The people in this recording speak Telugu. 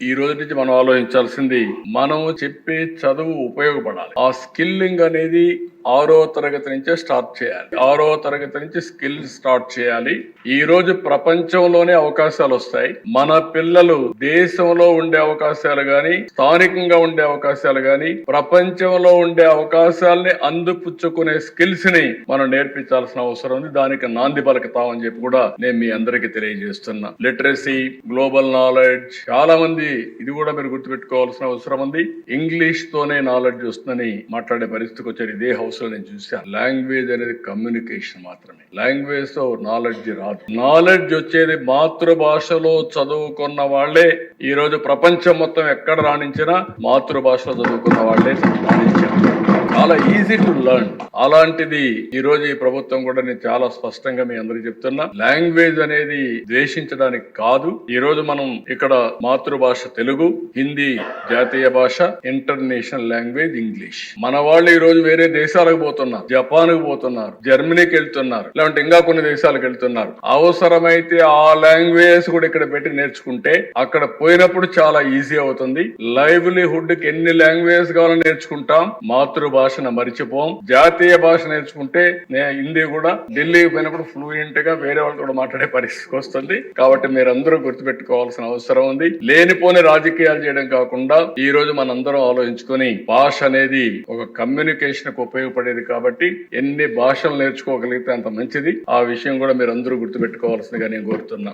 ఈ రోజు నుంచి మనం ఆలోచించాల్సింది మనం చెప్పే చదువు ఉపయోగపడాలి. ఆ స్కిల్లింగ్ అనేది ఆరో తరగతి నుంచే స్టార్ట్ చేయాలి. ఆరో తరగతి నుంచి స్కిల్ స్టార్ట్ చేయాలి. ఈ రోజు ప్రపంచంలోనే అవకాశాలు వస్తాయి. మన పిల్లలు దేశంలో ఉండే అవకాశాలు గాని స్థానికంగా ఉండే అవకాశాలు గాని ప్రపంచంలో ఉండే అవకాశాలని అందుపుచ్చుకునే స్కిల్స్ని మనం నేర్పించాల్సిన అవసరం ఉంది. దానికి నాంది పలుకుతామని చెప్పి కూడా నేను మీ అందరికీ తెలియజేస్తున్నా. లిటరసీ గ్లోబల్ నాలెడ్జ్ చాలా మంది ఇది కూడా మీరు గుర్తుపెట్టుకోవాల్సిన అవసరం ఉంది. ఇంగ్లీష్ తోనే నాలెడ్జ్ వస్తుందని మాట్లాడే పరిస్థితికి వచ్చారు. ఇదే హౌస్ నేను చూశాను లాంగ్వేజ్ అనేది కమ్యూనికేషన్ మాత్రమే. లాంగ్వేజ్తో నాలెడ్జ్ రాదు. నాలెడ్జ్ వచ్చేది మాతృభాషలో చదువుకున్న వాళ్ళే. ఈ రోజు ప్రపంచం మొత్తం ఎక్కడ రాణించినా మాతృభాషలో చదువుకున్న వాళ్ళే రాణించారు. చాలా ఈజీ టు లర్న్ అలాంటిది ఈ రోజు ఈ ప్రభుత్వం కూడా నేను చాలా స్పష్టంగా మీ అందరికి చెప్తున్నా. లాంగ్వేజ్ అనేది ద్వేషించడానికి కాదు. ఈ రోజు మనం ఇక్కడ మాతృభాష తెలుగు హిందీ జాతీయ భాష ఇంటర్నేషనల్ లాంగ్వేజ్ ఇంగ్లీష్ మన వాళ్ళు ఈ రోజు వేరే దేశాలకు పోతున్నారు జపాన్కు పోతున్నారు జర్మనీకి వెళ్తున్నారు లేదంటే ఇంకా కొన్ని దేశాలకు వెళ్తున్నారు. అవసరమైతే ఆ లాంగ్వేజ్ కూడా ఇక్కడ పెట్టి నేర్చుకుంటే అక్కడ పోయినప్పుడు చాలా ఈజీ అవుతుంది. లైవ్లీహుడ్కి ఎన్ని లాంగ్వేజ్ కావాలో నేర్చుకుంటాం. మాతృభాషను మరిచిపోం. జాతీయ భాష నేర్చుకుంటే నే హిందీ కూడా ఢిల్లీకి పోయినప్పుడు ఫ్లూయెంట్గా వేరే వాళ్ళతో కూడా మాట్లాడే పరిస్థితికి వస్తుంది. కాబట్టి మీరందరూ గుర్తుపెట్టుకోవాల్సిన అవసరం ఉంది. లేనిపోని రాజకీయాలు చేయడం కాకుండా ఈ రోజు మనందరం ఆలోచించుకొని భాష అనేది ఒక కమ్యూనికేషన్కు ఉపయోగపడేది కాబట్టి ఎన్ని భాషలు నేర్చుకోగలిగితే అంత మంచిది. ఆ విషయం కూడా మీరు అందరూ గుర్తుపెట్టుకోవాల్సిందిగా నేను కోరుతున్నా.